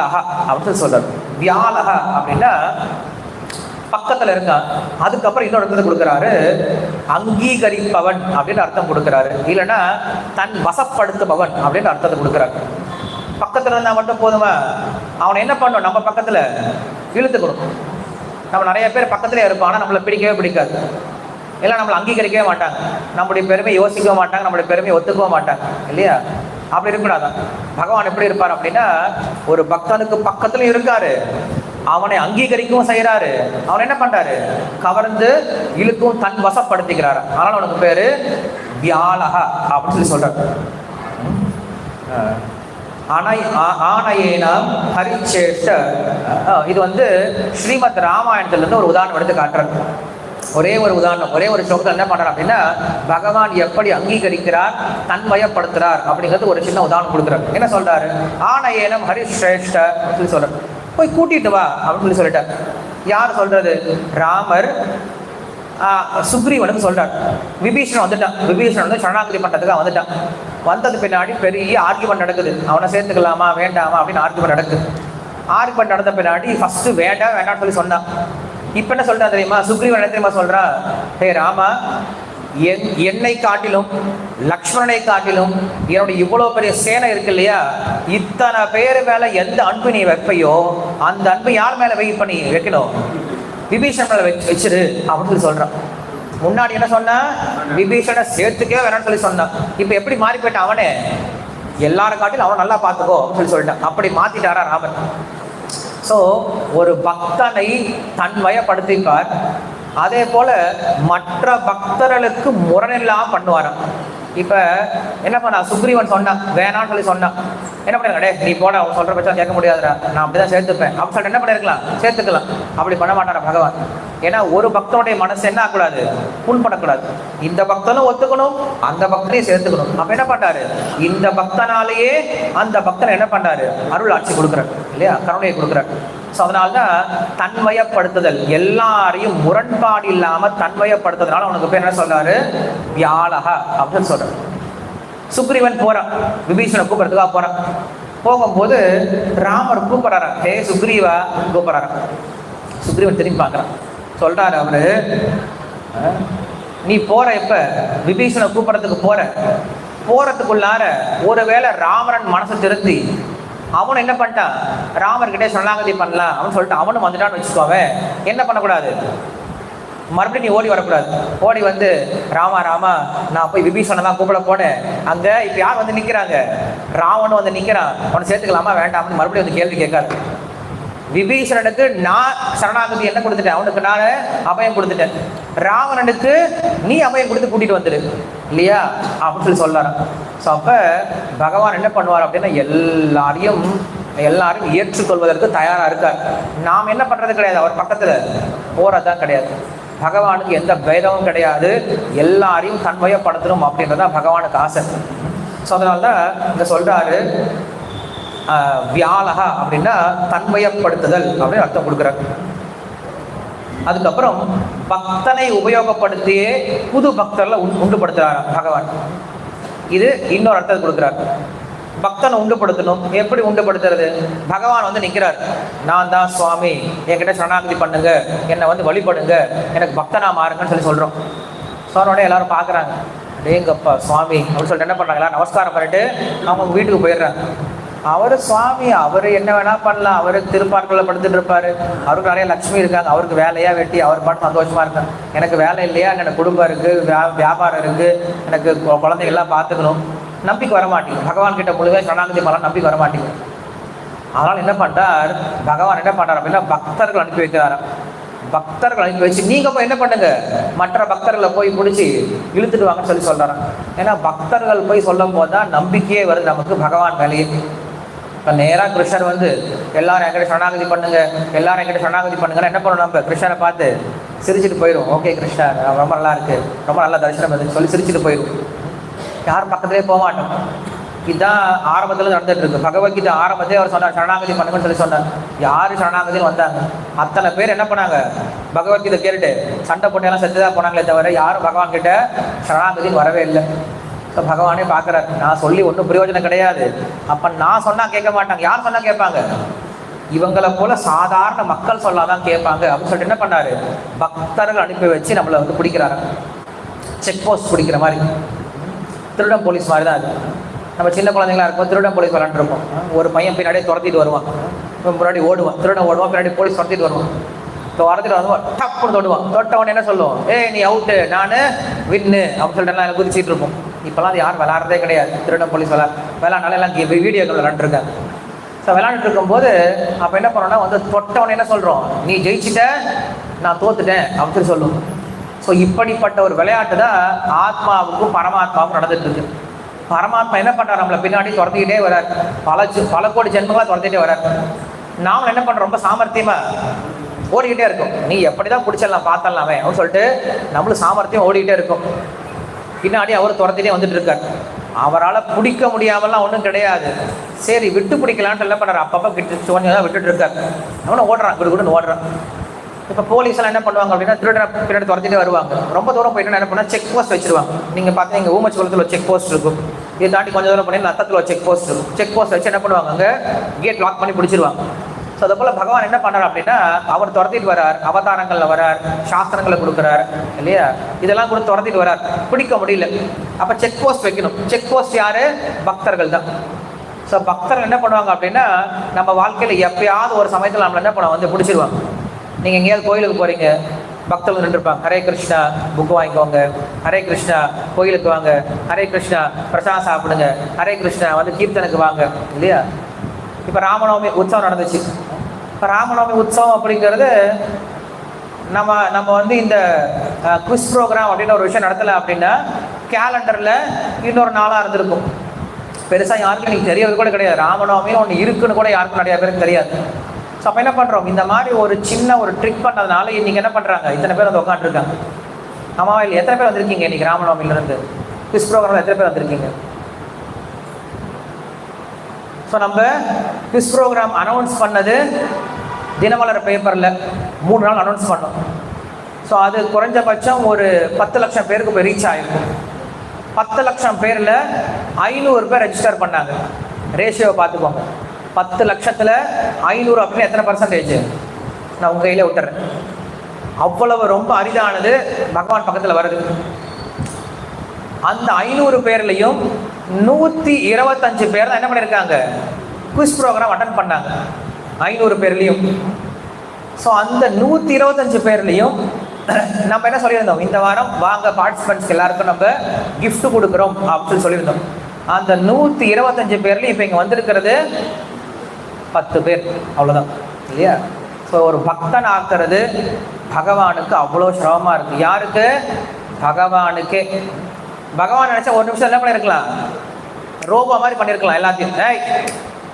அப்படின்னு சொல்றாரு. வியாலக அப்படின்னா பக்கத்துல இருக்கான் அதுக்கப்புறம் இன்னொரு இடத்துல கொடுக்குறாரு அங்கீகரிப்பவன் அப்படின்னு அர்த்தம் கொடுக்குறாரு. இல்லைன்னா தன் வசப்படுத்துபவன் அப்படின்னு அர்த்தத்தை கொடுக்குறாரு. பக்கத்துல இருந்தா மட்டும் போதுமா? அவனை என்ன பண்ணும் நம்ம பக்கத்துல இழுத்துக்கணும் நம்ம நிறைய பேர் பக்கத்துல இருப்பான் ஆனா நம்மளை பிடிக்கவே பிடிக்காது. இல்லை நம்மளை அங்கீகரிக்கவே மாட்டாங்க. நம்முடைய பெருமை யோசிக்கவே மாட்டாங்க நம்மளுடைய பெருமையை ஒத்துக்கவே மாட்டாங்க. இல்லையா? அப்படி இருக்கக்கூடாதான் பகவான் எப்படி இருப்பார் அப்படின்னா ஒரு பக்தனுக்கு பக்கத்துலயும் இருக்காரு. அவனை அங்கீகரிக்கவும் செய்யறாரு அவன் என்ன பண்றாரு? கவர்ந்து இழுக்கும் தன் வசப்படுத்திக்கிறாரு. அதனால அவனுக்கு பேரு வியாழகா அப்படின்னு சொல்லி சொல்றாரு. அணை ஆ- ஹரிச்சேஷ்ட இது வந்து ஸ்ரீமத் ராமாயணத்துல இருந்து ஒரு உதாரணம் எடுத்து காட்டுறாரு ஒரே ஒரு உதாரணம் ஒரே ஒரு ஸ்லோகத்தில் என்ன பண்றார் அப்படின்னா பகவான் எப்படி அங்கீகரிக்கிறார் தன்மயப்படுத்துறார் அப்படிங்கிறது ஒரு சின்ன உதாரணம் கொடுக்குறாரு. என்ன சொல்றாரு? ஆணையனம் ஹரிஸ்ரேஷ்ட அப்படின்னு சொல்றாரு. போய் கூட்டிட்டு வா அப்படின்னு சொல்லி சொல்லிட்டார். யார் சொல்றது? ராமர் சுக்ரீவனுக்கு சொல்றார். விபீஷணன் வந்துட்டான். விபீஷணன் வந்து சரணாகிரி பண்ணுறதுக்காக வந்துட்டான். வந்தது பின்னாடி பெரிய ஆர்குமெண்ட் நடக்குது. அவனை சேர்த்துக்கலாமா வேண்டாமா அப்படின்னு ஆர்குமெண்ட் நடக்குது. ஆர்குமெண்ட் நடந்த பின்னாடி ஃபர்ஸ்ட் வேண்டாம் வேண்டாம்னு சொல்லி சொன்னான். இப்போ என்ன சொல்றான் தெரியுமா? சுக்ரீவன் என்ன தெரியுமா சொல்றா? ஹே ராமா என் என்னை காட்டிலும் லக்ஷ்மணனை காட்டிலும் என்னுடைய இவ்வளோ பெரிய சேனை இருக்கு இல்லையா? இத்தனை பேர் மேல எந்த அன்பு நீ வைப்பையோ அந்த அன்பு யார் மேல வை? பண்ணி வைக்கணும். விபீஷன் மேல வச்சிரு அப்படின்னு சொல்லி சொல்றான் முன்னாடி என்ன சொன்ன? விபீஷனை சேர்த்துக்கவே வேணாம்னு சொல்லி சொன்னான் இப்போ எப்படி மாறி போயிட்டான் அவனே? எல்லாரும் காட்டிலும் அவன் நல்லா பார்த்துக்கோ அப்படின்னு சொல்லிட்டான். அப்படி மாத்திட்டாரா ராமன். ஸோ ஒரு பக்தனை தன்வயப்படுத்திப்பார். அதே போல மற்ற பக்தர்களுக்கு முரணில்லாமல் பண்ணுவாராம். இப்போ என்ன பண்ணா? சுக்ரீவன் சொன்னான் வேணாம்னு சொல்லி சொன்னான் என்ன பண்ண டே நீ போட அவன் சொல்ற பட்சம் கேட்க முடியாதுடா. நான் அப்படிதான் சேர்த்துப்பேன். அப்படி சொல்லிட்டு என்ன பண்ணிருக்கலாம்? சேர்த்துக்கலாம். அப்படி பண்ண மாட்டாரா பகவான்? ஏன்னா ஒரு பக்தனுடைய மனசு என்ன ஆகக்கூடாது? புண்படக்கூடாது. இந்த பக்தனும் ஒத்துக்கணும் அந்த பக்தனையும் சேர்த்துக்கணும். அப்ப என்ன பண்றாரு? இந்த பக்தனாலேயே அந்த பக்தனை என்ன பண்றாரு? அருள் ஆட்சி கொடுக்குறாரு இல்லையா? கருணையை கொடுக்குறாரு. ஸோ அதனால தான் தன்வயப்படுத்துதல். எல்லாரையும் முரண்பாடு இல்லாம தன்மயப்படுத்துறதுனால அவனுக்கு பேர் என்ன சொல்றாரு? வியாழக அப்படின்னு சொல்றாரு. சுக்ரீவன் போறான். விபீஷணை கூப்பிடுறதுக்காக போறான். போகும்போது ராமர் கூப்பிடுறாரு ஹே சுக்ரீவா கூப்பிடுறாரு சுக்ரீவன் திரும்பி பார்க்கறான். சொல்றாரு அவரு நீ போற இப்ப விபீஷணை கூப்பிடுறதுக்கு போற. போறதுக்குள்ளார ஒருவேளை ராமரன் மனசை திருத்தி அவனும் என்ன பண்ணிட்டான் ராமர்கிட்டே சரணாகதி பண்ணலாம் அவன் சொல்லிட்டு அவனும் வந்துட்டான்னு வச்சுக்கோவே என்ன பண்ணக்கூடாது? மறுபடியும் நீ ஓடி வரக்கூடாது. ஓடி வந்து ராமா ராமா நான் போய் விபீஷனை தான் கூப்பிட போனேன். அங்கே இப்போ யார் வந்து நிற்கிறாங்க ராவணன் வந்து நிற்கிறான் அவனை சேர்த்துக்கலாமா? வேண்டாம்னு மறுபடியும் வந்து கேள்வி கேட்காது. விபீஷணனுக்கு நான் சரணாகதி என்ன கொடுத்துட்டேன்? அவனுக்கு நான் அபயம் கொடுத்துட்டேன். ராவணனுக்கு நீ அபயம் கொடுத்து கூட்டிட்டு வந்துடு இல்லையா? அப்படின்னு சொல்லி சொல்லாராம் ஸோ அப்ப பகவான் என்ன பண்ணுவார் அப்படின்னா எல்லாரையும் எல்லாரும் ஏற்றுக்கொள்வதற்கு தயாரா இருக்கார். நாம் என்ன பண்றது கிடையாது. அவர் பக்கத்துல போறதுதான் கிடையாது. பகவானுக்கு எந்த பேதமும் கிடையாது. எல்லாரையும் தன்மையப்படுத்தணும் அப்படின்றதான் பகவானுக்கு ஆசை. ஸோ அதனால தான் இங்கே சொல்கிறாரு வியாலகா அப்படின்னா தன்மயப்படுத்துதல் அப்படின்னு அர்த்தம் கொடுக்குறாரு அதுக்கப்புறம் பக்தனை உபயோகப்படுத்தியே புது பக்தர்களை உண்- உண்டுபடுத்துறாரு பகவான். இது இன்னொரு அர்த்தத்தை கொடுக்குறார். பக்தனை உண்டுபடுத்தணும். எப்படி உண்டுபடுத்துறது? பகவான் வந்து நிற்கிறார் நான் தான் சுவாமி. என்கிட்ட சரணாகதி பண்ணுங்க. என்னை வந்து வழிபடுங்க. எனக்கு பக்தனா மாறுங்கன்னு சொல்லி சொல்கிறோம் சொன்னோடனே எல்லாரும் பார்க்குறாங்க. டேங்கப்பா சுவாமி. அப்படின்னு சொல்லிட்டு என்ன பண்ணுறாங்க நமஸ்காரம் பண்ணிட்டு அவங்க வீட்டுக்கு போயிடுறாங்க. அவர் சுவாமி அவர் என்ன வேணா பண்ணலாம். அவரு திருப்பார்களில் படுத்துட்டு இருப்பாரு. அவருக்கு நிறைய லட்சுமி இருக்காங்க. அவருக்கு வேலையா வெட்டி அவர் பாட்டு சந்தோஷமா இருக்காங்க எனக்கு வேலை இல்லையா? எனக்கு குடும்பம் இருக்கு வியா- வியாபாரம் இருக்கு. எனக்கு குழந்தைகள்லாம் பார்த்துக்கணும். நம்பிக்கை வரமாட்டேங்குது பகவான் கிட்ட முழுவே சரணாகதி பண்ணலாம் நம்பிக்கை வர மாட்டேங்குது. அதனால என்ன பண்ணுறார் பகவான் என்ன பண்றார் அப்படின்னா பக்தர்கள் அனுப்பி வைக்கிறாராம். பக்தர்கள் அனுப்பி வச்சு நீங்க போய் என்ன பண்ணுங்க? மற்ற பக்தர்களை போய் பிடிச்சி இழுத்துட்டு வாங்கன்னு சொல்லி சொல்றாராம். ஏன்னா பக்தர்கள் போய் சொல்லும் போது தான் நம்பிக்கையே வருது நமக்கு. பகவான் மேலேயே. இப்போ நேராக கிருஷ்ணர் வந்து எல்லாரும் என்கிட்ட சரணாகதி பண்ணுங்க எல்லாரும் என்கிட்ட சரணாகதி பண்ணுங்கன்னா என்ன பண்ணணும் நம்ம? கிருஷ்ணரை பார்த்து சிரிச்சிட்டு போயிடும் ஓகே கிருஷ்ணா ரொம்ப நல்லா இருக்கு. ரொம்ப நல்லா தரிசனம் இருக்குன்னு சொல்லி சிரிச்சுட்டு போயிடும் யாரும் பக்கத்துலேயே போக மாட்டோம். இதுதான் ஆரம்பத்தில் நடந்துட்டு இருக்கு பகவத்கீதை ஆரம்பத்திலே அவர் சொன்னார் சரணாகதி பண்ணுங்கன்னு சொல்லி சொன்னார். யாரு சரணாகதின்னு வந்தாங்க? அத்தனை பேர் என்ன பண்ணாங்க? பகவத்கீதை கேட்டுட்டு சண்டை போட்டியெல்லாம் செத்துதான் போனாங்களே தவிர யாரும் பகவான் கிட்ட சரணாகதின்னு வரவே இல்லை. பகவானே பார்க்குறாரு. நான் சொல்லி ஒன்றும் பிரயோஜனம் கிடையாது. அப்போ நான் சொன்னால் கேட்க மாட்டாங்க. யார் சொன்னால் கேட்பாங்க? இவங்களை போல சாதாரண மக்கள் சொல்லாதான் கேட்பாங்க. அப்படின்னு சொல்லிட்டு என்ன பண்ணாரு? பக்தர்கள் அனுப்பி வச்சு நம்மளை வந்து பிடிக்கிறாரு. செக் போஸ்ட் பிடிக்கிற மாதிரி. திருடம் போலீஸ் மாதிரி தான் அது. நம்ம சின்ன குழந்தைங்களா இருக்கும் திருடம் போலீஸ் விளாண்டுருப்போம் ஒரு பையன் பின்னாடியே துரத்திட்டு வருவான். முன்னாடி ஓடுவான். திருடம் ஓடுவான் பின்னாடி போலீஸ் துரத்திட்டு வருவான். இப்போ வரத்துல வருவான் டப்புன்னு தொடுவான். தொட்டவன் என்ன சொல்லுவோம் ஏய் நீ அவுட்டு நான் வின்னு. அப்படின்னு சொல்லிட்டு எல்லாம் குதிச்சிட்டு இருப்போம். இப்போலாம் அது யாரும் விளாட்றதே கிடையாது. திருடன் போலீஸ் விளா விளாட்னால எல்லாம் வீடியோக்கள் விளாண்டுருக்காங்க. ஸோ விளாண்டுட்டு இருக்கும்போது அப்போ என்ன பண்ணோம்னா வந்து தொட்டவன் என்ன சொல்கிறோம் நீ ஜெயிச்சிட்ட நான் தோத்துட்டேன் அப்படின்னு சொல்லும் சொல்லுவோம். ஸோ இப்படிப்பட்ட ஒரு விளையாட்டு தான் ஆத்மாவுக்கும் பரமாத்மாவுக்கும் நடந்துட்டு இருக்கு. பரமாத்மா என்ன பண்றாரு? நம்மளை பின்னாடி துரத்திக்கிட்டே வரார். பல பல கோடி ஜென்மங்களாக துரத்திட்டே வரார். நாமளும் என்ன பண்ணுறோம் ரொம்ப சாமர்த்தியமாக ஓடிக்கிட்டே இருக்கும். நீ எப்படி தான் பிடிச்சிடலாம் பார்த்தலாமே அப்படின்னு சொல்லிட்டு நம்மளும் சாமர்த்தியம் ஓடிக்கிட்டே இருக்கும். பின்னாடி அவர் துரத்திலே வந்துட்டு இருக்கார். அவரால் பிடிக்க முடியாமலாம் ஒன்றும் கிடையாது. சரி விட்டு பிடிக்கலான்ட்டு என்ன பண்ணுறாரு அப்பப்போ கிட்ட கொஞ்சம் தான் விட்டுட்டு இருக்காரு. அவனும் ஓடுறான் குடு குடுன்னு ஓடுறான். இப்போ போலீஸ்லாம் என்ன பண்ணுவாங்க அப்படின்னா திருடனை பின்னாடி துரத்திட்டு வருவாங்க. ரொம்ப தூரம் போயிட்டு என்ன பண்ணால் செக் போஸ்ட் வச்சிருவாங்க. நீங்கள் பார்த்தீங்க ஊமச்சி குளத்தில் ஒரு செக் போஸ்ட் இருக்கும். இதை தாண்டி கொஞ்சம் தூரம் பண்ணி நத்தத்தில் ஒரு செக் போஸ்ட் இருக்கும். செக் போஸ்ட் வச்சு என்ன பண்ணுவாங்க அங்கே? கேட் லாக் பண்ணி பிடிச்சிருவாங்க. ஸோ அதே போல் பகவான் என்ன பண்ணார் அப்படின்னா அவர் துரத்திட்டு வரார் அவதாரங்களில் வரார் சாஸ்திரங்களை கொடுக்குறார் இல்லையா? இதெல்லாம் கூட துரத்திட்டு வரார் பிடிக்க முடியல. அப்போ செக் போஸ்ட் வைக்கணும். செக் போஸ்ட் யார்? பக்தர்கள் தான். ஸோ பக்தர்கள் என்ன பண்ணுவாங்க அப்படின்னா நம்ம வாழ்க்கையில் எப்பயாவது ஒரு சமயத்தில் நம்மளை என்ன பண்ணுவோம் வந்து பிடிச்சிருவாங்க. நீங்கள் எங்கேயாவது கோயிலுக்கு போகிறீங்க பக்தர்கள் நின்றுருப்பாங்க. ஹரே கிருஷ்ணா புக் வாங்கிக்கோங்க. ஹரே கிருஷ்ணா கோயிலுக்கு வாங்க. ஹரே கிருஷ்ணா பிரசாதம் சாப்பிடுங்க. ஹரே கிருஷ்ணா வந்து கீர்த்தனுக்கு வாங்க இல்லையா? இப்போ ராமநவமி உற்சவம் நடந்துச்சு. இப்போ ராமநவமி உற்சவம் அப்படிங்கிறது நம்ம நம்ம வந்து இந்த குவிஸ் ப்ரோக்ராம் அப்படின்னு ஒரு விஷயம் நடத்தலை அப்படின்னா கேலண்டரில் இன்னொரு நாளாக இருந்திருக்கும். பெருசாக யாருக்கும் எனக்கு தெரியறது கூட கிடையாது. ராமநவமின்னு ஒன்று இருக்குன்னு கூட யாருக்கும் நிறையா பேருக்கு தெரியாது. ஸோ அப்போ என்ன பண்ணுறோம் இந்த மாதிரி ஒரு சின்ன ஒரு ட்ரிக் பண்ணதுனால இன்றைக்கி என்ன பண்ணுறாங்க இத்தனை பேர் வந்து உட்காந்துருக்காங்க ஆமாம் இல்லை எத்தனை பேர் வந்திருக்கீங்க இன்றைக்கி ராமநவமிலேருந்து குவிஸ் ப்ரோக்ராமில் எத்தனை பேர் வந்திருக்கீங்க? ஸோ நம்ம குவிஸ் ப்ரோக்ராம் அனௌன்ஸ் பண்ணது தினமலர் பேப்பரில் மூணு நாள் அனௌன்ஸ் பண்ணோம். ஸோ அது குறைஞ்சபட்சம் ஒரு பத்து லட்சம் பேருக்கு போய் ரீச் ஆகிருக்கும் பத்து லட்சம் பேரில் ஐநூறு பேர் ரெஜிஸ்டர் பண்ணாங்க. ரேஷியோவை பார்த்துக்கோங்க. பத்து லட்சத்தில் ஐநூறு அப்படின்னு எத்தனை பர்சன்டேஜ் நான் உங்கள் கையில் விட்டுறேன். அவ்வளவு ரொம்ப அரிதானது பகவான் பக்கத்தில் வருது. அந்த ஐநூறு பேர்லையும் நூற்றி இருபத்தஞ்சு பேர் தான் என்ன பண்ணியிருக்காங்க? குவிஸ் ப்ரோக்ராம் அட்டன் பண்ணாங்க. ஐநூறு பேர்லேயும். ஸோ அந்த நூற்றி இருபத்தஞ்சு பேர்லையும் நம்ம என்ன சொல்லியிருந்தோம்? இந்த வாரம் வாங்க பார்ட்டிசிபெண்ட்ஸ் எல்லாருக்கும் நம்ம கிஃப்ட் கொடுக்குறோம் அப்படின்னு சொல்லியிருந்தோம். அந்த நூற்றி இருபத்தஞ்சு பேர்லேயும் இப்போ இங்கே வந்திருக்கிறது பத்து பேர். அவ்வளோதான் இல்லையா? ஸோ ஒரு பக்தன் ஆக்கிறது பகவானுக்கு அவ்வளோ சிரமமாக இருக்குது யாருக்கு? பகவானுக்கே. பகவான் நினச்சா ஒரு நிமிஷம் என்ன பண்ணியிருக்கலாம் ரோபோ மாதிரி பண்ணியிருக்கலாம் எல்லாத்தையும். ஏய்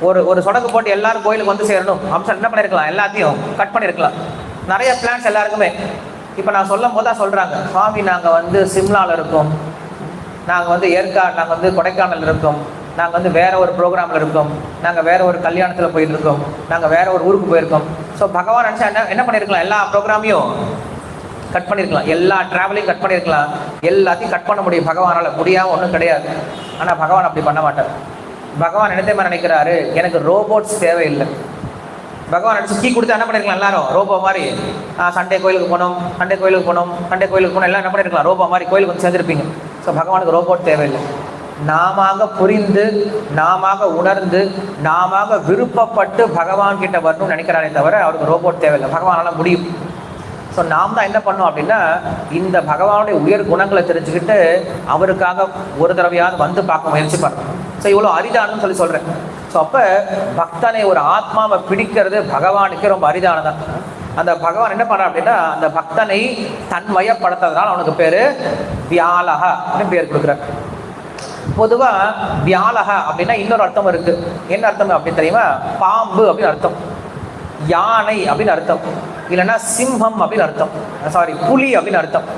ஒரு ஒரு சொடக்கு போட்டு எல்லாரும் கோயிலுக்கு வந்து சேரணும். அப்படின்னு என்ன பண்ணியிருக்கலாம் எல்லாத்தையும் கட் பண்ணியிருக்கலாம் நிறைய பிளான்ஸ் எல்லாருக்குமே. இப்போ நான் சொல்லும் போது தான் சொல்கிறாங்க சுவாமி நாங்கள் வந்து சிம்லாவில் இருக்கோம். நாங்கள் வந்து ஏற்காடு நாங்கள் வந்து கொடைக்கானல் இருக்கோம். நாங்கள் வந்து வேற ஒரு ப்ரோக்ராமில் இருக்கோம். நாங்கள் வேற ஒரு கல்யாணத்தில் போயிட்டு இருக்கோம். நாங்கள் வேற ஒரு ஊருக்கு போயிருக்கோம். ஸோ பகவான் நினச்சா என்ன என்ன பண்ணியிருக்கலாம் எல்லா ப்ரோக்ராமையும் கட் பண்ணியிருக்கலாம் எல்லா ட்ராவலையும் கட் பண்ணியிருக்கலாம் எல்லாத்தையும் கட் பண்ண முடியும். பகவானால் முடியாமல் ஒன்றும் கிடையாது. ஆனால் பகவான் அப்படி பண்ண மாட்டார். பகவான் என்னத்தை மாதிரி நினைக்கிறாரு? எனக்கு ரோபோட்ஸ் தேவையில்லை. பகவான் அடிச்சு கீ கொடுத்து என்ன பண்ணிருக்கலாம் எல்லாரும்? ரோபோ மாதிரி. சண்டே கோயிலுக்கு போனோம். சண்டே கோயிலுக்கு போகணும் சண்டே கோயிலுக்கு போகணும் எல்லாம் என்ன பண்ணிருக்கலாம்? ரோபோ மாதிரி கோயிலுக்கு வந்து சேர்ந்துருப்பீங்க. ஸோ பகவானுக்கு ரோபோட் தேவையில்லை. நாம புரிந்து நாம உணர்ந்து நாம விருப்பப்பட்டு பகவான் கிட்ட வரணும்னு நினைக்கிறாரே தவிர அவருக்கு ரோபோட் தேவையில்லை. பகவானால முடியும். ஸோ நாம் தான் என்ன பண்ணோம் அப்படின்னா இந்த பகவானுடைய உயர் குணங்களை தெரிஞ்சுக்கிட்டு அவருக்காக ஒரு தடவையாவது வந்து பார்க்க முயற்சி பண்ணணும் ஸோ இவ்வளோ அரிதானன்னு சொல்லி சொல்கிறேன் ஸோ அப்போ பக்தனை ஒரு ஆத்மாவை பிடிக்கிறது பகவானுக்கு ரொம்ப அரிதானதான் அந்த பகவான் என்ன பண்ண அப்படின்னா அந்த பக்தனை தன்மயப்படுத்துறதுனால அவனுக்கு பேர் வியாலக அப்படின்னு பேர் கொடுக்குறார். பொதுவாக வியாலக அப்படின்னா இன்னொரு அர்த்தம் இருக்குது என்ன அர்த்தம் அப்படின்னு தெரியுமா? பாம்பு அப்படின்னு அர்த்தம். யானை அப்படின்னு அர்த்தம். இல்லைன்னா சிம்ஹம் அப்படின்னு அர்த்தம். சாரி புலி அப்படின்னு அர்த்தம்.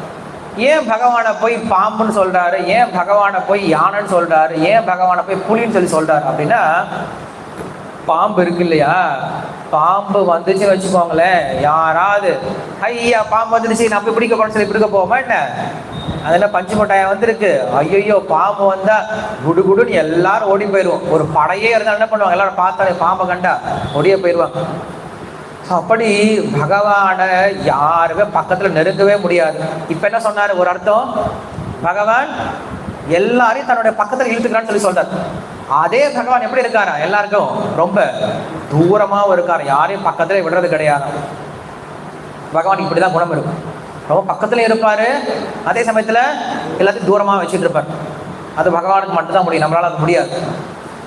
ஏன் பகவானை போய் பாம்புன்னு சொல்றாரு? ஏன் பகவானை போய் யானைன்னு சொல்றாரு? ஏன் பகவானை போய் புலின்னு சொல்லி சொல்றாரு அப்படின்னா பாம்பு இருக்கு இல்லையா? பாம்பு வந்துச்சுன்னு வச்சுக்கோங்களேன். யாராவது ஐயா பாம்பு வந்துடுச்சு நான் போய் பிடிக்க போறேன்னு சொல்லி பிடிக்க போவோமா என்ன? அதில் பஞ்சு மிட்டாயம் வந்திருக்கு? ஐயோ பாம்பு வந்தா குடு குடுன்னு எல்லாரும் ஓடி போயிடுவோம். ஒரு படையே இருந்தால் என்ன பண்ணுவாங்க? எல்லாரும் பார்த்தாலே பாம்பை கண்டா ஓடியே போயிடுவாங்க. அப்படி பகவானை யாருமே பக்கத்தில் நெருங்கவே முடியாது. இப்போ என்ன சொன்னார்? ஒரு அர்த்தம். பகவான் எல்லாரையும் தன்னுடைய பக்கத்தில் இழுத்துக்கிறான்னு சொல்லி சொல்றார். அதே பகவான் எப்படி இருக்காரா? எல்லாருக்கும் ரொம்ப தூரமாகவும் இருக்கார். யாரையும் பக்கத்தில் விடுறது கிடையாது. பகவான் இப்படிதான் குணம் இருக்கும். ரொம்ப பக்கத்தில் இருப்பார். அதே சமயத்தில் எல்லாத்தையும் தூரமாக வச்சுட்டு இருப்பார். அது பகவானுக்கு மட்டும்தான் முடியும். நம்மளால் அது முடியாது.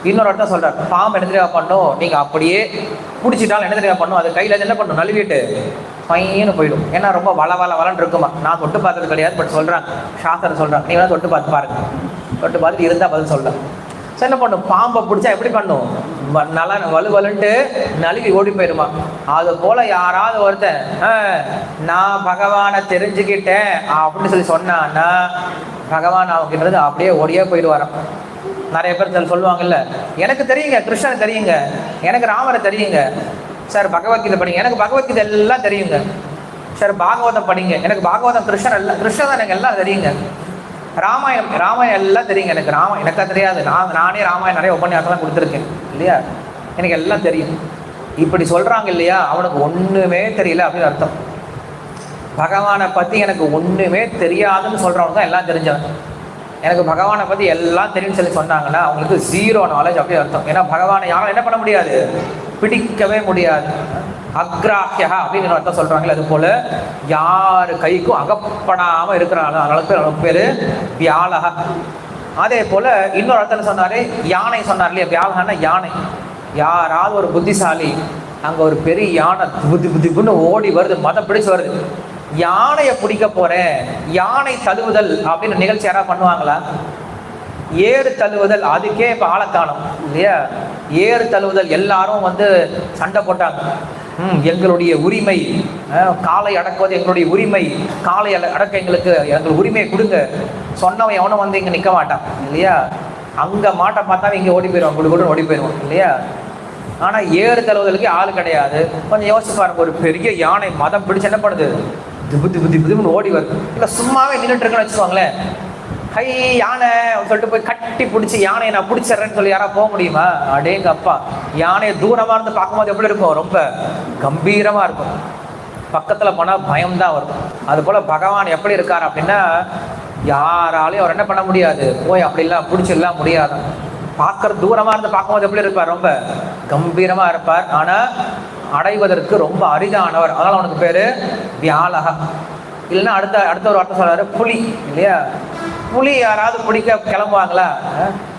இன்னொரு இடத்த சொல்றார் பாம்பு என்ன தெரியா பண்ணும் நீங்க அப்படியே பிடிச்சிட்டாலும் என்ன தெரியா பண்ணும் அது கையில என்ன பண்ணும் நழுவிட்டு பையனு போயிடும். ஏன்னா ரொம்ப வள வள வளன்னு இருக்குமா? நான் தொட்டு பார்த்தது கிடையாது பட் சொல்றேன். சாஸ்திரம் சொல்றேன். நீ வேணா தொட்டு பார்த்து பாருங்க. தொட்டு பார்த்துட்டு இருந்தா பதில் சொல்றேன். சரி என்ன பண்ணும் பாம்பை பிடிச்சா எப்படி பண்ணும்? வ- நல்லா வலு வலுன்ட்டு நழுவி ஓடி போயிருமா அது போல யாராவது ஒருத்தன் "ஆ, நான் பகவானை தெரிஞ்சுக்கிட்டேன் அப்படின்னு சொல்லி சொன்னான்னா பகவான் அவங்கிட்ட அப்படியே ஓடியே போயிடுவாராம். நிறைய பேர் சில சொல்லுவாங்கல்ல எனக்கு தெரியுங்க கிருஷ்ணனை தெரியுங்க எனக்கு ராமரை தெரியுங்க சார் பகவத்கீதை படிங்க எனக்கு பகவத்கீதை எல்லாம் தெரியுங்க சார் பாகவதம் படிங்க எனக்கு பாகவதம் கிருஷ்ணன் எல்லாம் கிருஷ்ணன் எனக்கு எல்லாம் தெரியுங்க ராமாயணம் ராமாயணம் எல்லாம் தெரியுங்க எனக்கு ராம எனக்கா தெரியாது நான் நானே ராமாயணம் நிறைய உபன்யாசம்லாம் கொடுத்துருக்கேன் இல்லையா? எனக்கு எல்லாம் தெரியும். இப்படி சொல்கிறாங்க இல்லையா? அவனுக்கு ஒன்றுமே தெரியல அப்படின்னு அர்த்தம். பகவானை பற்றி எனக்கு ஒன்றுமே தெரியாதுன்னு சொல்கிறவனுக்கு தான் எல்லாம் தெரிஞ்சவன். எனக்கு பகவானை பற்றி எல்லாம் தெரியும்னு சொல்லி சொன்னாங்கன்னா அவங்களுக்கு ஜீரோ நாலேஜ் அப்படியே அர்த்தம். ஏன்னா பகவானை யாரும் என்ன பண்ண முடியாது? பிடிக்கவே முடியாது. அக்ராஹ்யா அப்படின்னு அர்த்தம் சொல்கிறாங்களே அது போல் யார் கைக்கும் அகப்படாமல் இருக்கிறாங்க அதனால பேர் அவனுக்கு பேர் வியாழக. அதே போல் இன்னொரு அர்த்தம் சொன்னார் யானை சொன்னார் இல்லையா? வியாழகன்னா யானை. யாராவது ஒரு புத்திசாலி அங்கே ஒரு பெரிய யானை புத்தி புத்திப்புன்னு ஓடி வருது மதம் பிடிச்சு வருது. யானையை பிடிக்க போறேன் யானை தழுவுதல் அப்படின்னு நிகழ்ச்சி யாராவது பண்ணுவாங்களா? ஏறு தழுவுதல் அதுக்கே இப்போ ஆழத்தானம் இல்லையா? ஏறு தழுவுதல் எல்லாரும் வந்து சண்டை போட்டாங்க. ம் எங்களுடைய உரிமை காலை அடக்குவது எங்களுடைய உரிமை காலை அடக்க எங்களுக்கு எங்களுக்கு உரிமையை கொடுங்க. சொன்னவன் எவனும் வந்து இங்கே நிற்க மாட்டான் இல்லையா? அங்கே மாட்டை பார்த்தா இங்கே ஓடி போயிடுவான் குடு கூட ஓடி போயிடுவோம் இல்லையா? ஆனால் ஏறு தழுவுதலுக்கு ஆள் கிடையாது. கொஞ்சம் யோசிச்சு பாருங்க ஒரு பெரிய யானை மதம் பிடிச்சு என்ன பண்ணுது? திபு திப்பு திப்பு திபுன்னு ஓடி வருது இல்லை சும்மாவே நின்றுட்டு இருக்குன்னு வச்சுக்கோங்களேன். கை யானை சொல்லிட்டு போய் கட்டி பிடிச்சி யானையை நான் பிடிச்சிடுறேன்னு சொல்லி யாராவது போக முடியுமா? அடேங்க அப்பா. யானையை தூரமாக இருந்து பார்க்கும்போது எப்படி இருக்கும்? ரொம்ப கம்பீரமாக இருக்கும். பக்கத்தில் போனால் பயம்தான் வரும். அதுபோல் பகவான் எப்படி இருக்கார் அப்படின்னா யாராலையும் அவர் என்ன பண்ண முடியாது. போய் அப்படிலாம் பிடிச்சிடலாம் முடியாது. பார்க்குற தூரமாக இருந்து பார்க்கும்போது எப்படி இருப்பார்? ரொம்ப கம்பீரமாக இருப்பார். ஆனால் அடைவதற்கு ரொம்ப அரிதானவர். அதனால் அவனுக்கு பேர் வியாழகா. இல்லைன்னா அடுத்த அடுத்த ஒரு அர்த்தம் சொல்றாரு புலி இல்லையா? புலி யாராவது பிடிக்க கிளம்புவாங்களா?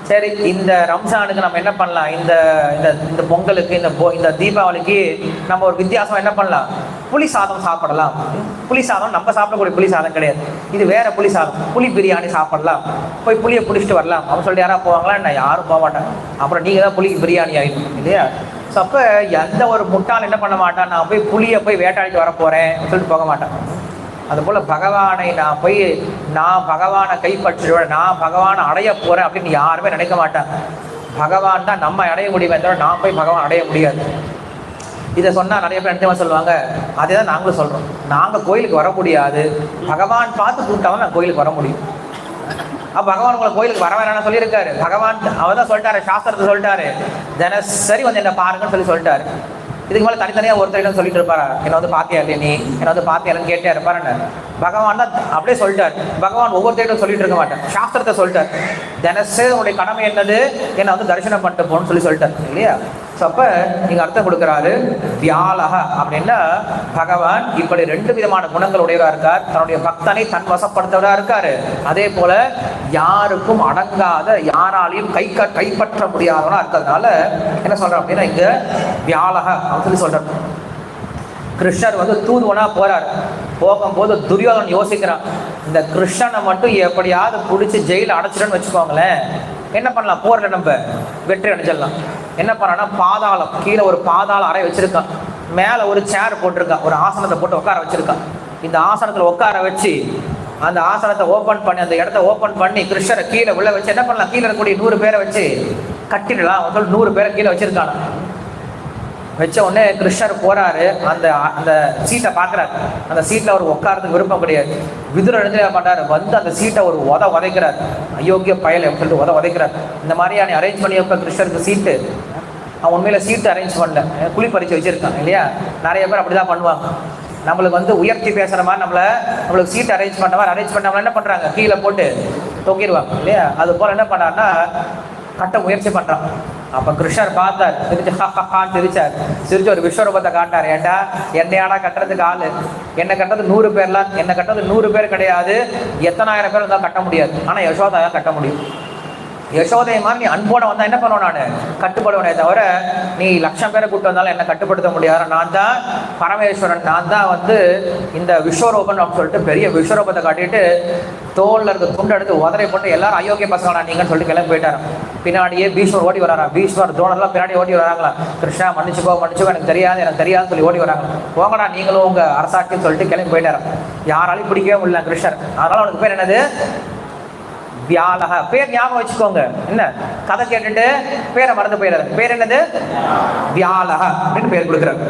சரி இந்த ரம்ஜானுக்கு நம்ம என்ன பண்ணலாம்? இந்த இந்த இந்த பொங்கலுக்கு இந்த இந்த தீபாவளிக்கு நம்ம ஒரு வித்தியாசம் என்ன பண்ணலாம்? புளி சாதம் சாப்பிடலாம். புளி சாதம் நம்ம சாப்பிடக்கூடிய புளி சாதம் கிடையாது. இது வேற புளி சாதம். புளி பிரியாணி சாப்பிடலாம். போய் புளியை பிடிச்சிட்டு வரலாம். அப்படின்னு சொல்லிட்டு யாராவது போவாங்களா? என்ன? யாரும் போக மாட்டேன் அப்புறம் நீங்கள் தான் புளிக்கு பிரியாணி ஆகிடும் இல்லையா? ஸோ அப்போ எந்த ஒரு முட்டாள் என்ன பண்ண மாட்டான்? நான் போய் புளியை போய் வேட்டாடிட்டு வர போகிறேன் சொல்லிட்டு போக மாட்டான். அதுபோல் பகவானை நான் போய் நான் பகவானை கைப்பற்றுவேன் நான் பகவானை அடைய போகிறேன் அப்படின்னு யாருமே நினைக்க மாட்டாங்க பகவான் தான் நம்ம அடைய முடியுமே தவிர நான் போய் பகவான் அடைய முடியாது. இதை சொன்னால் நிறைய பேர் என்ன சொல்லுவாங்க? அதே தான் நாங்களும் சொல்கிறோம் நாங்கள் கோயிலுக்கு வர முடியாது பகவான் பார்த்து கூப்பிட்டாலும் நான் கோயிலுக்கு வர முடியும். பகவான் உங்களை கோயிலுக்கு வர வேணாம்னு சொல்லியிருக்காரு. பகவான் அவர் தான் சொல்லிட்டாரு சாஸ்திரத்தை சொல்லிட்டாரு. தினசரி வந்து என்ன பாருங்கன்னு சொல்லி சொல்லிட்டாரு. இதுக்கு மேலே தனித்தனியாக ஒருத்தரிடம் சொல்லிட்டு இருப்பாரா? என்னை வந்து பாத்தியா இல்லையா நீ? என்னை வந்து பாத்தியா கேட்டே இருப்பாருன்னு. பகவான் தான் அப்படியே சொல்லிட்டார். பகவான் ஒவ்வொருத்தரிடம் சொல்லிட்டு இருக்க மாட்டேன் சாஸ்திரத்தை சொல்லிட்டார். தினசரி உங்களுடைய கடமை என்னது? என்னை வந்து தரிசனம் பண்ணிட்டு போகணும்னு சொல்லி சொல்லிட்டார். இல்லையா? ஸோ அப்போ நீங்கள் அர்த்தம் கொடுக்குறாரு. வியாழக அப்படின்னா பகவான் இப்படி ரெண்டு விதமான குணங்கள் உடையவராக இருக்கார். தன்னுடைய பக்தனை தன் வசப்படுத்தவராக இருக்காரு. அதே போல யாருக்கும் அடங்காத யாராலையும் கை கைப்பற்ற முடியாதவனா இருக்கிறதுனால என்ன சொல்கிறேன் அப்படின்னா இங்க வியாழக அப்படின்னு சொல்லி சொல்றார். கிருஷ்ணர் வந்து தூதுவனா போறார். போகும்போது துரியோதனன் யோசிக்கிறான் இந்த கிருஷ்ணனை மட்டும் எப்படியாவது பிடிச்சி ஜெயில அடைச்சிடன்னு வச்சுக்கோங்களேன். என்ன பண்ணலாம்? போரில் நம்ம வெற்றி அடைஞ்சிடலாம். என்ன பண்ணான்னா பாதாளம் கீழே ஒரு பாதாள அறை வச்சிருக்கான். மேலே ஒரு சேர் போட்டிருக்கான். ஒரு ஆசனத்தை போட்டு உட்கார வச்சிருக்கான். இந்த ஆசனத்தில் உட்கார வச்சு அந்த ஆசனத்தை ஓப்பன் பண்ணி அந்த இடத்த ஓப்பன் பண்ணி கிருஷ்ணரை கீழே உள்ள வச்சு என்ன பண்ணலாம்? கீழே இருக்கக்கூடிய நூறு பேரை வச்சு கட்டிடலாம். சொல்லி நூறு பேரை கீழே வச்சிருக்கான். வச்ச உடனே கிருஷ்ணர் போறாரு. அந்த அந்த சீட்டை பார்க்குறாரு அந்த சீட்டில் அவர் உட்காரதுக்கு விருப்பம் கிடையாது. விதுர எழுந்து பண்றாரு வந்து அந்த சீட்டை ஒரு உத உதைக்கிறார். அயோக்கிய பயல் அப்படின்னு சொல்லிட்டு உத உதைக்கிறார். இந்த மாதிரியான அரேஞ்ச் பண்ணி வைப்ப கிருஷ்ணருக்கு சீட்டு அவன் உண்மையில சீட்டு அரேஞ்ச் பண்ணல. குழி பறிச்சு வச்சிருக்கான் இல்லையா? நிறைய பேர் அப்படிதான் பண்ணுவாங்க. நம்மளுக்கு வந்து உயர்த்தி பேசுற மாதிரி நம்மள நம்மளுக்கு சீட் அரேஞ்ச் பண்ண மாதிரி அரேஞ்ச் பண்ணவங்க என்ன பண்றாங்க? கீழே போட்டு தொங்கிடுவாங்க இல்லையா? அது போல என்ன பண்ணாருன்னா கட்ட முயற்சி பண்றான். அப்ப கிருஷ்ணர் பார்த்தார் சிரிச்சு ஹஹான்னு சிரிச்சார் சிரிச்சு ஒரு விஸ்வரூபத்தை காட்டார் ஏண்டா என்னையாடா கட்டுறதுக்கு ஆளு என்ன கட்டுறது நூறு பேர்லாம் என்ன கட்டுறது நூறு பேர் கிடையாது எத்தனாயிரம் பேர் வந்தால் கட்ட முடியாது ஆனா யசோதாவை கட்ட முடியும் யசோதை மாதிரி நீ அன்போட வந்தா என்ன பண்ணுவேன் நான் கட்டுப்படுவேனே தவிர நீ லட்சம் பேரை கூட்டு வந்தாலும் என்ன கட்டுப்படுத்த முடியாது நான் தான் பரமேஸ்வரன் நான் தான் வந்து இந்த விஸ்வரூபன் அப்படின்னு சொல்லிட்டு பெரிய விஸ்வரூபத்தை காட்டிட்டு தோல்ல இருக்க துண்டு எடுத்து உதறை போட்டு எல்லாரும் அயோக்கிய பசங்களா நீங்கன்னு சொல்லிட்டு கிளம்பி போயிட்டாரன் பின்னாடியே பீஷ்மர் ஓடி வராரா? பீஷ்மர் துரோணர்லாம் பின்னாடி ஓடி வராங்களா? கிருஷ்ணா மன்னிச்சுக்கோ மன்னிச்சுக்கோ எனக்கு தெரியாது எனக்கு தெரியாதுன்னு சொல்லி ஓடி வராங்க போங்கடா நீங்களும் உங்க அரசாட்சின்னு சொல்லிட்டு கிளம்பி போயிட்டார்? யாராலையும் பிடிக்கவே முடியல கிருஷ்ணர். அதனால அவனுக்கு பேர் என்னது? வியாலக பேர் ஞாபகம் வச்சுக்கோங்க. என்ன? கதை கேட்டுட்டு பேரை மறந்து போயிடாரு பேர் என்னது? வியாலக அப்படின்னு பேர் கொடுக்குறாரு.